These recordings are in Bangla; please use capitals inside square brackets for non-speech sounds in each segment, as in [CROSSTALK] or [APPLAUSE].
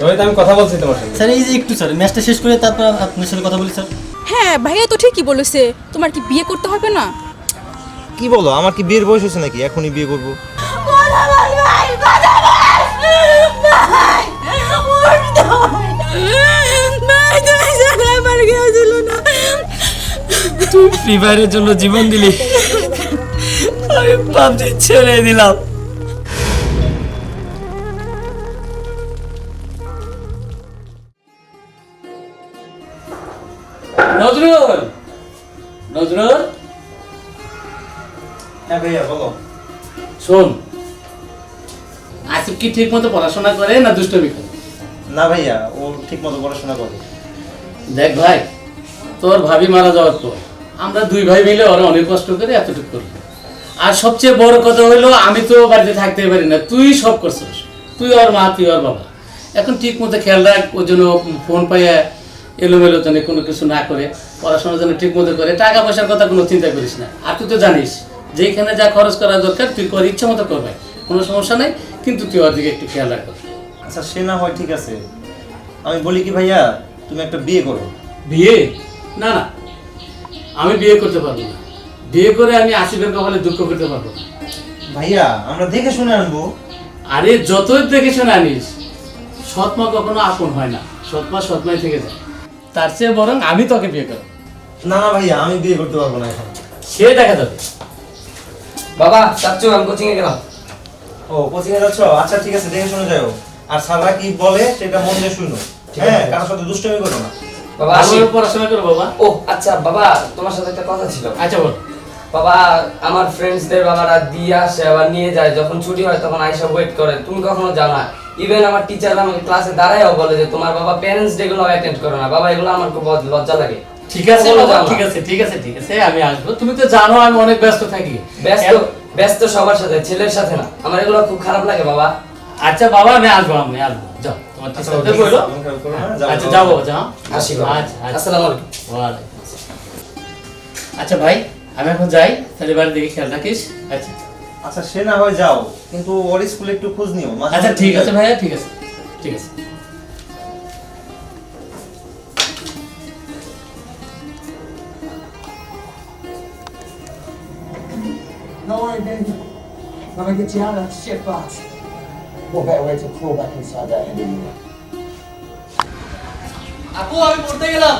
এবার তো আমি কথা বলছি তোমার স্যার এই যে একটু স্যার ম্যাচটা শেষ করে তারপর আপনার সাথে কথা বলি স্যার। হ্যাঁ ভাইয়া তো ঠিকই বলেছে। তোমার কি বিয়ে করতে হবে না? কি বলো আমার কি বিয়ের বয়স হয়েছে নাকি? এখনই বিয়ে করব। তুই ফ্রি ফায়ারের জন্য জীবন দিলি। আমি পাবজি ছেড়ে দিলাম। নজরুল! নজরুল! হ্যাঁ ভাইয়া বলো। শোন আসিফ কি ঠিক মতো পড়াশোনা করে না দুষ্টমি করে? না ভাইয়া ও ঠিক মতো পড়াশোনা করে। দেখ ভাই তোর ভাবি মারা যাওয়ার পর আমরা দুই ভাই মিলে ওরা অনেক কষ্ট করে এতটুকু করি আর সবচেয়ে বড় কথা হলো আমি তো বাড়িতে থাকতে পারি না তুই সব করছিস। তুই ওর মা তুই ওর বাবা। এখন ঠিক মতো খেয়াল রাখ ওর জন্য ফোন পাইয়া এলোমেলো জন্য কোনো কিছু না করে পড়াশোনার জন্য ঠিক মতো করে টাকা পয়সার কথা কোনো চিন্তা করিস না। আর তুই তো জানিস যেখানে যা খরচ করা দরকার তুই কর ইচ্ছা মতো করবে কোনো সমস্যা নাই কিন্তু তুই ওর দিকে একটু খেয়াল রাখ। আচ্ছা সে না হয় ঠিক আছে। আমি বলি কি ভাইয়া তুমি একটা বিয়ে করো। বিয়ে? না না আমি বিয়ে করতে পারব না। বিয়ে করে আমি আসিফের কপালে দুঃখ করতে পারব না। ভাইয়া আমরা দেখে শুনে আনব। আরে যতই দেখে শুনে আনিস সৎমা কখনো আপন হয় না। সৎমা সৎমাই থেকে যায়। তার চেয়ে বরং আমি তোকে বিয়ে করব। না না ভাইয়া আমি বিয়ে করতে পারব না এখন। সে দেখা যাবে। বাবা চাচ্ছু আমি কোচিং এ গেলাম। ও কোচিং এ যাচ্ছ? আচ্ছা ঠিক আছে দেখে শুনে যাও। আর সারা কি বলে সেটা মন দিয়ে শুনো। হ্যাঁ কারোর সাথে দুষ্টমি করো না। বাবা ভালোভাবে পড়াশোনা করো বাবা। ও আচ্ছা বাবা তোমার সাথে একটা কথা ছিল। আচ্ছা বল। বাবা আমার ফ্রেন্ডসদের বাবারা দিয়ে আসে আবার নিয়ে যায় যখন ছুটি হয় তখন আইসা ওয়েট করে। তুমি কখনো যাও না। ইভেন আমার টিচার আমাকে ক্লাসে দাঁড়ায়ও বলে যে তোমার বাবা প্যারেন্টস ডে গুলো অ্যাটেন্ড করো না। বাবা এগুলো আমার খুব লজ্জা লাগে। ঠিক আছে বাবা ঠিক আছে ঠিক আছে ঠিক আছে আমি আসব। তুমি তো জানো আমি অনেক ব্যস্ত থাকি। ব্যস্ত ব্যস্ত সবার সাথে ছেলের সাথে না। আমার এগুলো খুব খারাপ লাগে বাবা। আচ্ছা বাবা আমি আসব আমি আসব। যাও তোমার আচ্ছা, টিচারদের বলো। না, যাও, আচ্ছা যাও। যাব যাও। আসি বাবা। আচ্ছা আচ্ছা। আসসালামু আলাইকুম। ওয়ালাইকুম আসসালাম। আচ্ছা ভাই আমি এখন যাই। তাহলে বাড়ির দিকে খেয়াল রাখিস। আচ্ছা। আচ্ছা সে না হয় যাও কিন্তু ওর স্কুলে একটু খোঁজ নিও মাঝে আচ্ছা মাঝে ঠিক আছে যাও। ভাইয়া ঠিক আছে ঠিক আছে No worry, baby. I'm gonna get you out of that shit box. What better way to crawl back inside that end anyway? আপু আমি পড়তে গেলাম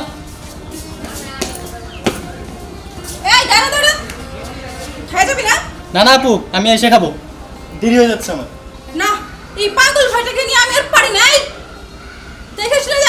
না না আপু আমি এসে খাব। দেরি হয়ে যাচ্ছে আমার। না এই পাগল ভাইটাকে নিয়ে আমি আর পারি না দেখেছিলে দেখে শুনে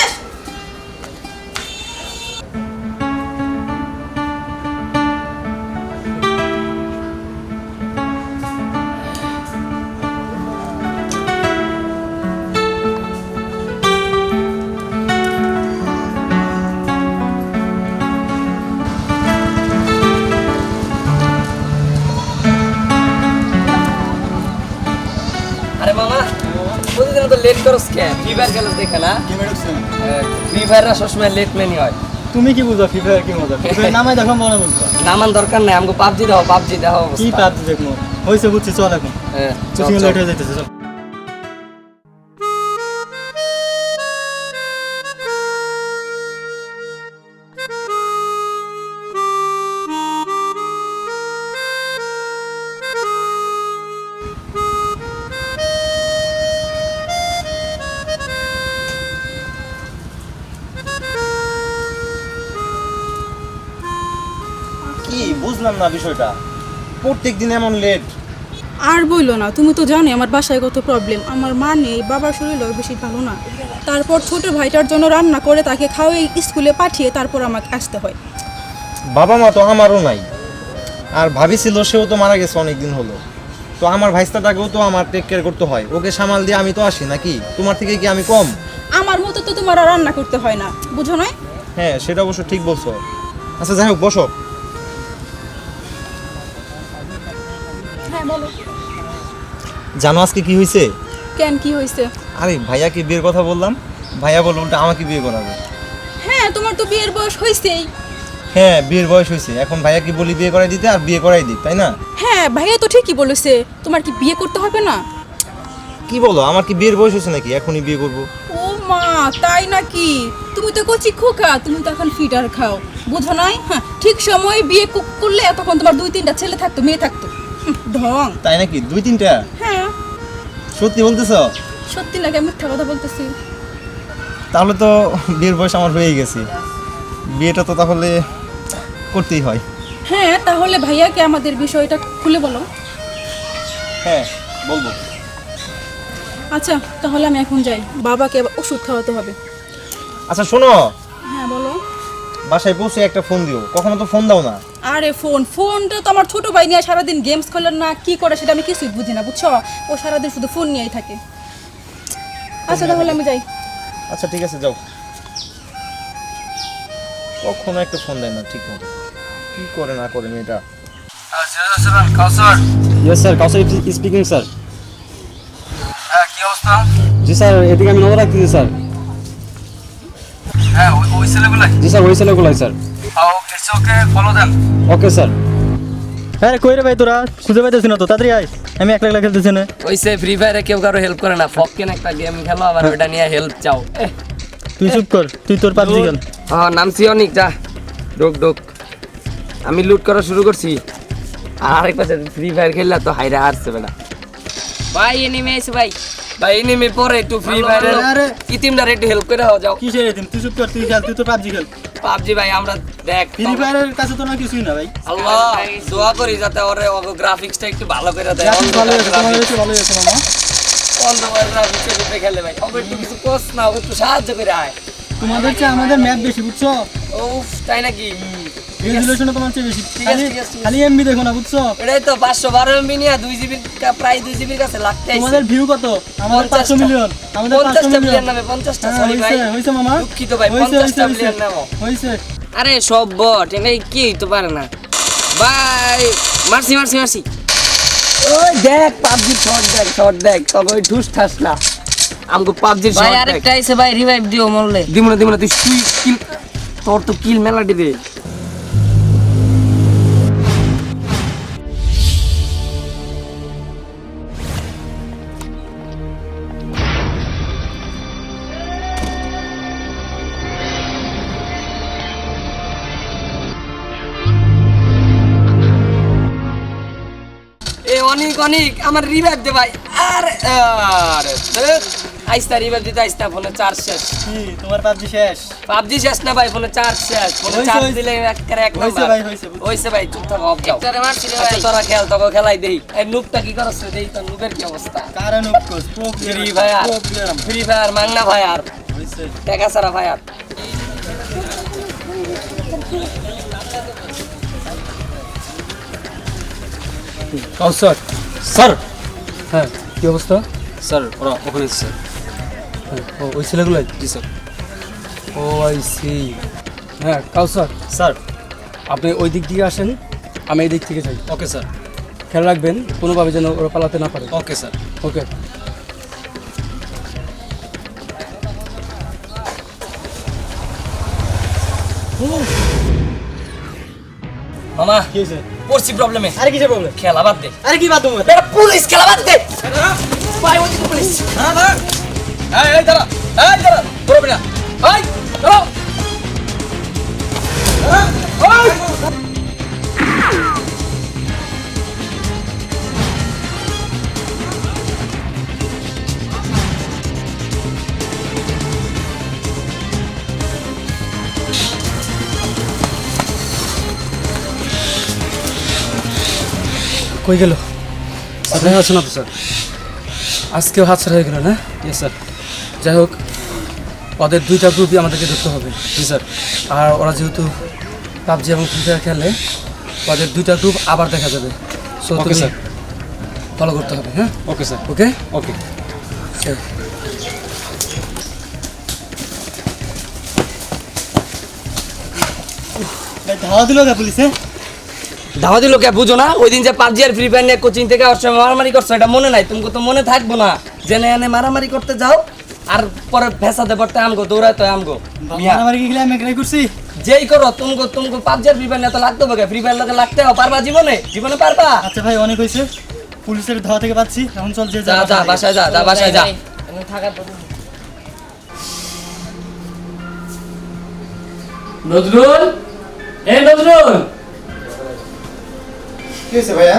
করস কে? ফ্রি ফায়ার খেলো দেখে না? ফ্রি ফায়াররা সবসময় লেট মেনি হয়। তুমি কি বুঝো ফ্রি ফায়ার কি মজা? [LAUGHS] নামাই দেখো মনে বুঝব। নামান দরকার নাই আমাকে পাবজি দাও পাবজি দাও কি পাবজি দেখো হয়েছে বুঝছি চল এখন। হ্যাঁ লেট হয়ে যাইতেছে না বিষয়টা? প্রত্যেক দিন এমন লেট আর বইলো না তুমি তো জানো আমার বাসায় কত প্রবলেম আমার মা নেই বাবার শরীরও বেশি ভালো না। তারপর ছোট ভাইটার জন্য রান্না করে তাকে খাওয়াই স্কুলে পাঠিয়ে তারপর আমাকে আসতে হয়। বাবা মা তো আমারও নাই। আর ভাবি ছিল সেও তো মারা গেছে অনেক দিন হলো। তো আমার ভাইস্তাটাকেও তো আমার টেক কেয়ার করতে হয়। ওকে সামাল দিয়ে আমি তো আসি নাকি? তোমার থেকে কি আমি কম? আমার মতো তো তোমার আর রান্না করতে হয় না বুঝো নয় হ্যাঁ সেটা অবশ্য ঠিক বলছো। আচ্ছা যাই হোক বসো। জানো আজকে কি হয়েছে? কেন কি হয়েছে? আরে ভাইয়াকে বিয়ের কথা বললাম। ভাইয়া বলল উল্টা আমাকে বিয়ে করাবে। হ্যাঁ তোমার তো বিয়ের বয়স হয়েছেই। হ্যাঁ বিয়ের বয়স হয়েছে। এখন ভাইয়া কি বলি বিয়ে করাই দিতে আর বিয়ে করাই দিক তাই না? হ্যাঁ ভাইয়া তো ঠিকই বলেছে। তোমার কি বিয়ে করতে হবে না? কি বলো আমার কি বিয়ের বয়স হয়েছে নাকি? এখনই বিয়ে করব। ও মা তাই নাকি? তুমি তো কচি খোকা তুমি তো এখন ফিটার খাও। বুঝো নাই? হ্যাঁ ঠিক সময়ে বিয়ে করলে তখন তোমার দুই তিনটা ছেলে থাকতো মেয়ে থাকতো। ঢং তাই নাকি? দুই তিনটা? হ্যাঁ। সত্যি বলতেছ? সত্যি নাকি? আমি মিথ্যা কথা বলতেছি। তাহলে তো বিয়ের বয়স আমার হয়ে গেছে। বিয়েটা তো তাহলে করতেই হয়। হ্যাঁ তাহলে ভাইয়াকে আমাদের বিষয়টা খুলে বলো। হ্যাঁ বলব। আচ্ছা তাহলে আমি এখন যাই। বাবাকে ওষুধ খাওয়াতে হবে। আচ্ছা শোনো। হ্যাঁ বলো। বাসায় পৌঁছে একটা ফোন দিও। কখনো তো ফোন দাও না। আরে ফোন ফোনটা তো আমার ছোট ভাই নিয়ে সারাদিন গেমস খেলেন না কি করে সেটা আমি কিছুই বুঝি না বুঝছ? ও সারাদিন শুধু ফোন নিয়েই থাকে। আচ্ছা তাহলে আমি যাই। আচ্ছা ঠিক আছে যাও। কখনো একটা ফোন দেয় না ঠিক মতো। কি করে না করে মেয়েটা? Yes sir Kawsar? Speaking sir হ্যাঁ কি অবস্থা? জি স্যার এদিকে আমি নজর রাখতেছি স্যার হ্যাঁ ওই ছেলেগুলাই? জি স্যার ওই ছেলেগুলাই স্যার ওকে ফলো দেন। ওকে স্যার হ্যাঁ রে, কই রে ভাই তোরা? খুঁজে পাইতেছি না তো তাড়াতাড়ি আয়। আমি একলা একলা খেলতেছি না। ওইসে ফ্রি ফায়ারে কেউ কারও হেল্প করে না। ফককেন একটা গেম খেলো আবার ওটা নিয়ে হেল্প চাও। তুই চুপ কর তুই তোর পাবজি খেল। হ্যাঁ নামছি অনেক যা। ডোক ডোক আমি লুট করা শুরু করছি। আর আরেক পাশে ফ্রি ফায়ার খেললে তো হাইরা হারছে বেলা ভাই এনিমে আছে ভাই। ভাই নেমে পরে একটু ফ্রি ফায়ারের ইতিমদার একটু হেল্প করে হও যাও। কিসের এতিম তুই চুপ কর তুই খেল তুই তোর পাবজি খেল। পাবজি ভাই আমরা দেখ ফ্রি ফায়ারের কাছে তো না কিছুই না ভাই। আল্লাহ দোয়া করি যাতে ওরে গ্রাফিক্সটা একটু ভালো করে দেয়। ভালো হয়েছে তোমার হয়েছে ভালো হয়েছে মামা। অন্ধকার গ্রাফিক্সের ভিতরে খেলে ভাই। ওকে একটু কিছু কোস না ওকে একটু সাহায্য করে আয়। তোমাদের চেয়ে আমাদের ম্যাপ বেশি বুঝছ? উফ তাই নাকি? রেজুলেশনও তোমার চেয়ে বেশি। খালি ঠিক আছে, ঠিক আছে। খালি এমবি দেখো না বুঝছ? এটাই তো পাঁচশো বারো এমবি নিয়ে দুই জিবির প্রায় দুই জিবির কাছে লাগতে তোমাদের ভিউ কত? আমাদের পাঁচশো মিলিয়ন আমাদের পঞ্চাশটা মিলিয়ন নামে পঞ্চাশটা হ্যাঁ, সরি ভাই। হয়েছে মামা। দুঃখিত ভাই পঞ্চাশটা নামো। হয়েছে আরে সব বট এনে কি হইতে পারে না। ভাই মারছি মারছি মারছি। ওই দেখ পাবজি শট দেখ শট দেখ তবে ওই ঠুস ঠাস না। আমগো পাবজির ভাই শট দেখ। আরেকটা আইছে ভাই রিভাইভ দিও মরলে। দিমু না দিমু না তুই তুই কিল তোর তো কিল মেলাটি দে অনেক আমার রিভাইভ দে ভাই। আরে আরে। আইস্তা রিভাইভ দিতে আইস্তা ফোনে চার্জ শেষ। কি তোমার পাবজি শেষ? পাবজি শেষ না ভাই ফোনে চার্জ শেষ। ফোনে চার্জ হইছে। দিলে একবারে এক হইছে নাম্বার ভাই, হইছে, হইছে ভাই চুপ থাক অফ যাও। একটারে মারছি রে আচ্ছা ভাই। তোরা খেল তোকে খেলাই দেই। এই নুবটা কি করছ রে? দেই তো নুবের কি অবস্থা? কারণ course pro Free Fire Free Fire মাংনা fire হয়েছে টাকা সারা ফায়ার কাউসার স্যার! হ্যাঁ কি অবস্থা? স্যার ওরা ওখানে স্যার। ও ওই ছেলেগুলো জি স্যার। ও আই সি হ্যাঁ কাউসার স্যার। আপনি ওই দিক দিয়ে আসেন আমি এই দিক থেকে যাই। Okay sir. খেয়াল রাখবেন কোনোভাবে যেন ওরা পালাতে না পারে। Okay sir. ওকে। মামা কি হয়েছে? পড়ছি প্রবলেমে আরে কিসের প্রবলেম খেলা বাদ দে। আরে কি বাদ দেবো? এটা পুলিশ খেলা বাদ দে। ভাই ওই পুলিশ। এই এই দাঁড়া। এই দাঁড়া। করবে না। এই দাঁড়াও। কই গেল? স্যার দেখা যাচ্ছে না তো স্যার? আজকেও হাত ছাড়া হয়ে গেল না? ইয়ে স্যার যাই হোক ওদের দুইটা গ্রুপই আমাদেরকে ধরতে হবে। জি স্যার আর ওরা যেহেতু পাবজি এবং ফ্রি ফায়ার খেলে ওদের দুইটা গ্রুপ আবার দেখা যাবে। সো ওকে স্যার ফলো করতে হবে হ্যাঁ? ওকে স্যার ওকে ওকে ধাওয়া দিল না পুলিশে? দাওয়া দিল কে বুঝো না? ওই দিন যে পাবজি আর ফ্রি ফায়ার নিয়ে কোচিং থেকে ওর সময় মারামারি করছ এটা মনে নাই। তুমি তো মনে থাকব না। জেনে এনে মারামারি করতে যাও আর পরে ভেসা দেবরতে আমগো দৌড়ায় তো আমগো। মারামারি গিলা আমি গ্রাই করছি? যেই করো তুমি তুমি পাবজি আর ফ্রি ফায়ার নিয়ে তো লাগতে হবে ফ্রি ফায়ার লোকে লাগতে হবে পারবা জীবনে? জীবনে পারবা? আচ্ছা ভাই অনেক হইছে পুলিশের ধাওয়া থেকে পাচ্ছি। এখন চল যে যা যা বাসায়। যা যা বাসায় যা। থাকার নজরুল? এ নজরুল? কি হয়েছে ভাইয়া?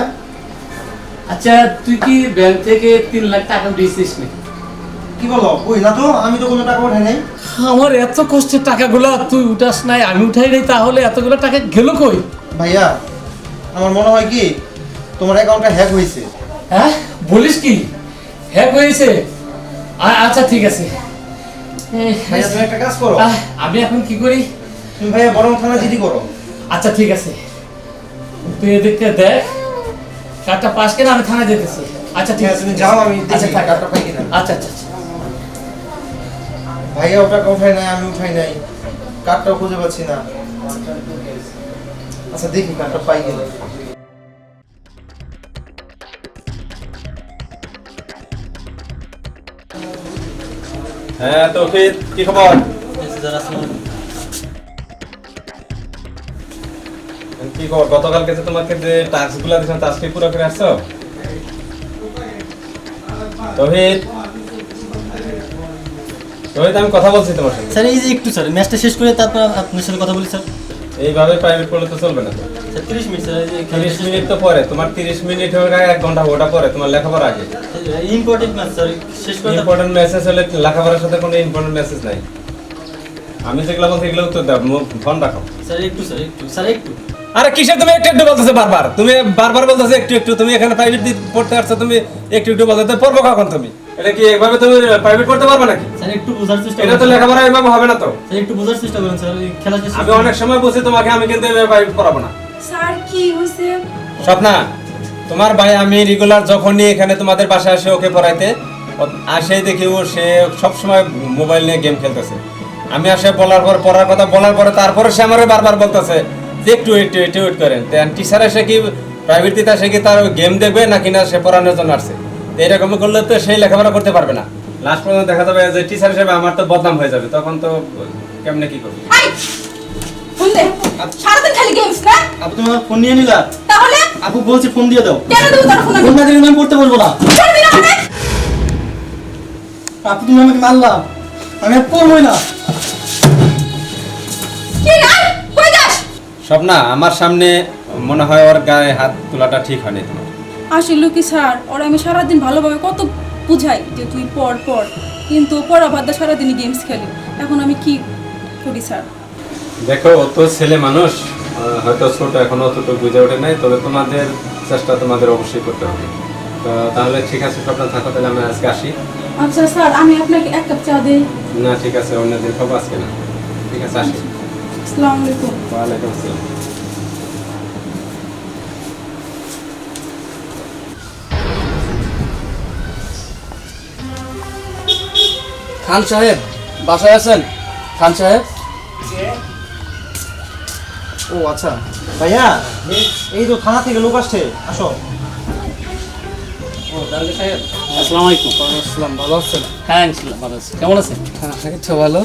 আচ্ছা তুই কি ব্যাংক থেকে তিন লাখ টাকা দিয়েছিস না কি বলো? ওই না তো আমি তো কোনো টাকা উঠাই নাই। আমার এত কষ্টের টাকাগুলো তুই উঠাস নাই আমি উঠাই নাই তাহলে এতগুলো টাকা গেল কই? ভাইয়া আমার মনে হয় কি তোমার অ্যাকাউন্টটা হ্যাক হয়েছে। হ্যাঁ? বলিস কি? হ্যাক হয়েছে? আচ্ছা ঠিক আছে। ভাইয়া তুমি একটা কাজ করো। আমি এখন কি করি? তুমি ভাইয়া বরং থানা জিডি করো। আচ্ছা ঠিক আছে। তুই এদিকে দেখ। কার্ডটা পাস করে আমি থানায় যেতেছি। আচ্ছা ঠিক আছে। তুমি যাও আমি আচ্ছা দেখি। থাক। কার্ডটা পাই কিনা। আচ্ছা আচ্ছা আচ্ছা। ভাইয়া ওটা উঠাই নাই? আমি উঠাই নাই। কার্ডটাও খুঁজে পাচ্ছি না। আচ্ছা দেখি কার্ডটা পাই কিনা। হ্যাঁ তো কি খবর? কি খবর? গতকালকে যে তোমাকে যে টাস্কগুলো দিয়েছিলাম টাস্ক কি পুরো করে আসছো? তহিদ? তহিদ আমি কথা বলছি তোমার সঙ্গে। স্যার এই যে একটু স্যার ম্যাচটা শেষ করে তারপর আপনার সাথে কথা বলি স্যার। এইভাবে প্রাইভেট করলে তো চলবে না। স্যার মিনিট স্যার তিরিশ মিনিট তো পরে। তোমার তিরিশ মিনিট হয়ে ঘণ্টা ওটা পরে। তোমার লেখাপড়া আগে। ইম্পর্টেন্ট ম্যাচ স্যার শেষ করে ইম্পর্টেন্ট মেসেজ হলে লেখাপড়ার সাথে কোনো ইম্পর্টেন্ট মেসেজ নাই। আমি যেগুলো বলছি এগুলো উত্তর দাও। ফোন রাখো। স্যার একটু স্যার একটু। স্যার একটু। আরে কিসের তুমি একটু একটু বলতেছো বারবার? তুমি বারবার বলতেছো একটু একটু তুমি এখানে প্রাইভেট পড়তে আসছো তুমি একটু একটু বলতে পড়ব কখন তুমি? এটা কি এইভাবে তুমি প্রাইভেট করতে পারবে নাকি? স্যার একটু বোঝার চেষ্টা এটা তো লেখাপড়া এইভাবে হবে না তো। স্যার একটু বোঝার চেষ্টা করুন স্যার এই খেলা শেষ আমি অনেক সময় বলছি তোমাকে আমি কিন্তু এভাবে প্রাইভেট পড়াবো না। স্যার কি হয়েছে? স্বপ্না তোমার ভাই আমি রেগুলার যখনই এখানে তোমাদের বাসায় আসে ওকে পড়াইতে আসে দেখি ও সে সবসময় মোবাইল নিয়ে গেম খেলতেছে। আমি আসে বলার পর পড়ার কথা বলার পরে তারপরে সে আমারে বারবার বলতেছে একটু একটু একটু ওয়েট করেন। টিচার এসে কি প্রাইভেট দিতে আসে কি তার গেম দেখবে নাকি না সে পড়ানোর জন্য আসছে? তো এরকম করলে তো সেই লেখাপড়া করতে পারবে না। লাস্ট পর্যন্ত দেখা যাবে যে টিচার হিসেবে আমার তো বদনাম হয়ে যাবে। তখন তো কেমনে কি করবে? আই ফোন সারাদিন খালি গেমস না? আপু তুমি ফোন নিয়ে নিলা। তাহলে? আপু বলছি ফোন দিয়ে দাও। কেন দেবো তার ফোন আমি? ফোন না দিলে আমি পড়তে বলব না। করবি না মানে? আপু তুমি আমাকে মারলা। আমি আর পড়বোই না। স্বপ্না আমার সামনে মনে হয় ওর গায়ে হাত তোলাটা ঠিক হয়নি তোমার। আসলে কি স্যার ওর আমি সারাদিন ভালোভাবে কত বুঝাই যে তুই পড় পড় কিন্তু পড়া বাদ দিয়ে সারাদিনই গেমস খেলি। এখন আমি কি করি স্যার? দেখো ও তো ছেলে মানুষ হয়তো ছোট এখনও অতটুকু বুঝে ওঠে নাই তবে তোমাদের চেষ্টা তোমাদের অবশ্যই করতে হবে। তো তাহলে ঠিক আছে স্বপ্ন থাকো তাহলে আমি আজকে আসি। আচ্ছা স্যার আমি আপনাকে এক কাপ চা দিই। না ঠিক আছে অন্যদিন খাব আজকে না। ঠিক আছে আসি। আসসালামু আলাইকুম। ওয়ালাইকুম আসসালাম। খান সাহেব বাসায় আছেন? খান সাহেব? ও আচ্ছা। ভাইয়া এই তো থানা থেকে লোক আসছে। আসো। আসসালামু আলাইকুম। আসসালাম। ভালো আছেন? হ্যাঁ ভালো আছি। কেমন আছেন? হ্যাঁ ভালো।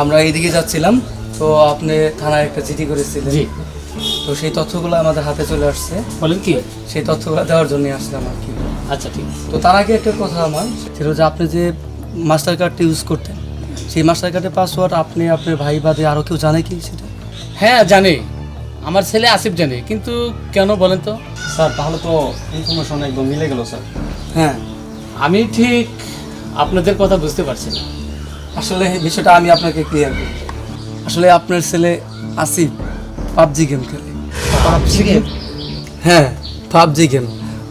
আমরা এইদিকে যাচ্ছিলাম। তো আপনি থানায় একটা চিঠি করেছিলেন। জি। তো সেই তথ্যগুলো আমাদের হাতে চলে আসছে। বলেন কি? সেই তথ্যগুলো দেওয়ার জন্য আসলাম আর কি। আচ্ছা ঠিক আছে। তো তার আগে একটা কথা আমার সেটা হচ্ছে আপনি যে মাস্টার কার্ডটা ইউজ করতেন সেই মাস্টার কার্ডের পাসওয়ার্ড আপনি আপনার ভাই বাদে আরও কেউ জানে কি সেটা? হ্যাঁ জানে। আমার ছেলে আসিফ জানে কিন্তু কেন বলেন তো? স্যার তাহলে তো ইনফরমেশন একদম মিলে গেল স্যার। হ্যাঁ। আমি ঠিক আপনাদের কথা বুঝতে পারছি না। আসলে বিষয়টা আমি আপনাকে ক্লিয়ার করি। আসলে আপনার ছেলে আসিফ পাবজি গেম খেলে। PUBG game? হ্যাঁ পাবজি গেম।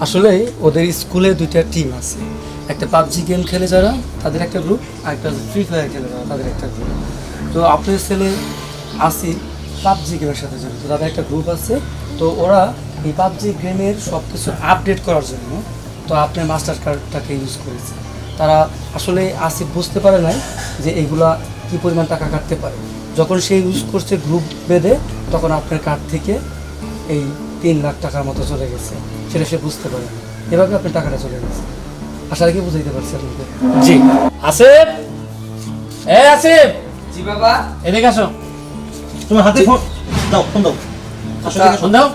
আসলে ওদের স্কুলে দুইটা টিম আছে। একটা পাবজি গেম খেলে যারা তাদের একটা গ্রুপ আর একটা ফ্রি ফায়ার খেলে যারা তাদের একটা গ্রুপ তো আপনার ছেলে আসিফ পাবজি গেমের সাথে জড়িত তাদের একটা গ্রুপ আছে। তো ওরা এই পাবজি গেমের সব কিছু আপডেট করার জন্য তো আপনার মাস্টার কার্ডটাকে ইউজ করেছে তারা আসলে আসিফ বুঝতে পারে নাই যে এইগুলা কী পরিমাণ টাকা কাটতে পারে? যখন সে ইউজ করছে গ্রুপ বেঁধে তখন আপনার কার্ড থেকে এই তিন লাখ টাকার মতো চলে গেছে। সেটা সে বুঝতে পারে এভাবে আপনার টাকাটা চলে গেছে। আশা রেখে বুঝাইতে পারছি আপনাকে। জি। আসিফ! এ আসিফ! জি বাবা। এদিকে আসো। তোমার হাতে ফোন দাও ফোন দাও। আসো। ফোন দাও।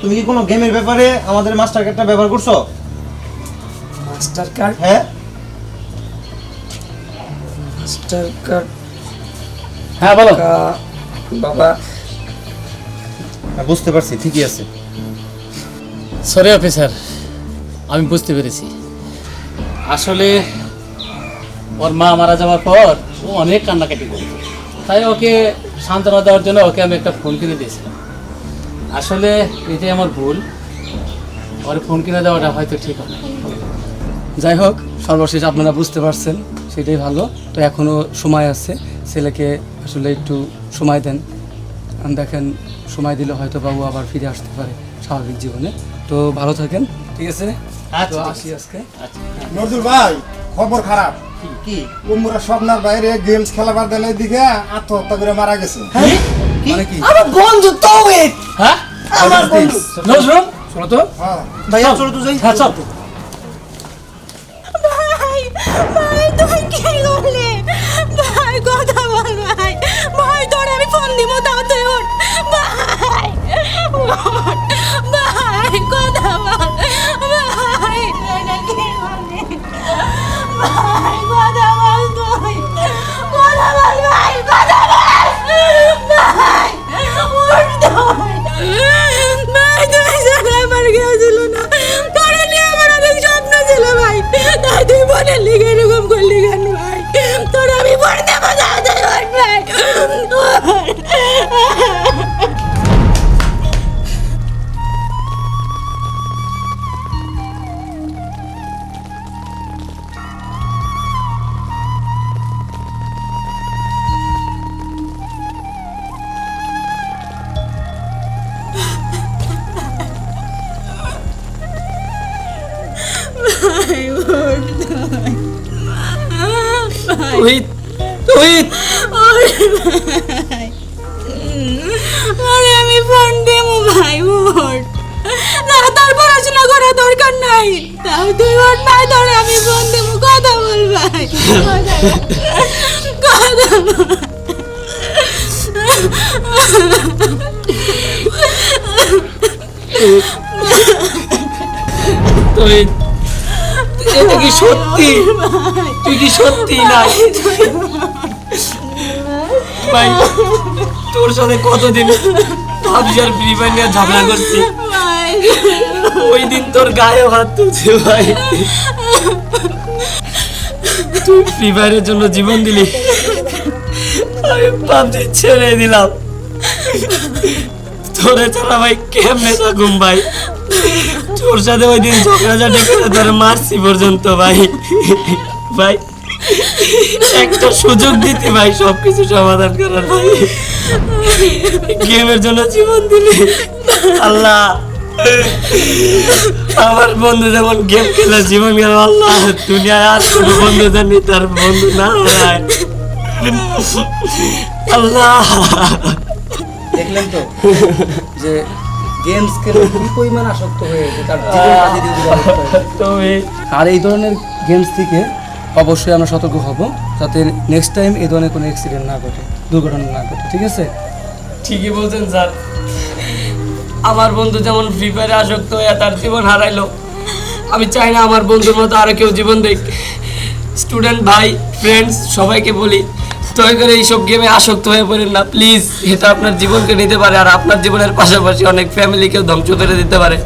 তুমি কি কোনো গেমের ব্যাপারে আমাদের মাস্টার কার্ডটা ব্যবহার করছ? মাস্টার কার্ড হ্যাঁ? মাস্টার কার্ড হ্যাঁ বলো। বাবা। হ্যাঁ, বুঝতে পারছি ঠিকই আছে। সরি অফিসার আমি বুঝতে পেরেছি। আসলে ওর মা মারা যাওয়ার পর ও অনেক কান্নাকাটি করত। তাই ওকে সান্ত্বনা দেওয়ার জন্য ওকে আমি একটা ফোন কিনে দিয়েছিলাম। আসলে এটাই আমার ভুল। ওর ফোন কিনে দেওয়াটা হয়তো ঠিক হবে। যাই হোক সর্বশেষ আপনারা বুঝতে পারছেন। সেটাই ভালো। তো এখনও সময় আছে। ছেলেকে আসলে একটু সময় দেন। দেখেন সময় দিলে হয়তো বাবু আবার ফিরে আসতে পারে স্বাভাবিক জীবনে। তো ভালো থাকেন ঠিক আছে? আচ্ছা, আসি আজকে। নজরুল ভাই খবর খারাপ? কি উমরা স্বপ্নার বাইরে গেমস খেলাবার দিকে আত্মহত্যা করে মারা গেছে। মানে কি? আমার বন্ধু তৌহিদ! হ্যাঁ? আমার বন্ধু। নজরুল শোনো তো। হ্যাঁ। ভাইয়া চলো। তো যাই। হ্যাঁ চল। ভাই বল তৌহিদ এটা কি সত্যি? তুই কি সত্যি না? ভাই তোর সাথে কতদিন ভাবছি আর ফ্রি ফায়ার নিয়ে ঝগড়া করছি? ওই দিন তোর গায়ে হাত তুলছে ভাই। তুই ফ্রি ফায়ারের জন্য জীবন দিলি। আমি পাবজি ছেড়ে দিলাম। তোরে ছাড়া ভাই কেমনে থাকুম ভাই? তোর সাথে ওই দিন ঝগড়াঝাটি করে তোরে মারছি পর্যন্ত ভাই। ভাই, একটা সুযোগ দিতে ভাই, সবকিছু সমাধান করার ভাই। গেমের জন্য জীবন দিলি। আল্লাহ। আমার বন্ধু যেমন গেম খেলে জীবন গেল আল্লাহ দুনিয়ায় আর কোনো বন্ধু জানি তার বন্ধু না আল্লাহ। দেখলেন তো যে গেমস খেলে কি পরিমাণ আসক্ত হয়ে গেছে তার জীবনটা দিয়ে তুমি। আর এই ধরনের গেমস থেকে অবশ্যই আমরা সতর্ক হব যাতে নেক্সট টাইম এই ধরনের কোনো অ্যাক্সিডেন্ট না ঘটে দুর্ঘটনা না ঘটে ঠিক আছে? ঠিকই বলছেন স্যার। আমার বন্ধু যেমন ফ্রি ফায়ারে আসক্ত হয়ে তার জীবন হারাইলো। আমি চাই না আমার বন্ধুর মতো আরও কেউ জীবন দেখ। স্টুডেন্ট ভাই ফ্রেন্ডস সবাইকে বলি, দয়া করে এইসব গেমে আসক্ত হয়ে পড়েন না। প্লিজ এটা আপনার জীবনকে নিতে পারে আর আপনার জীবনের পাশাপাশি অনেক ফ্যামিলিকেও ধ্বংস করে দিতে পারে।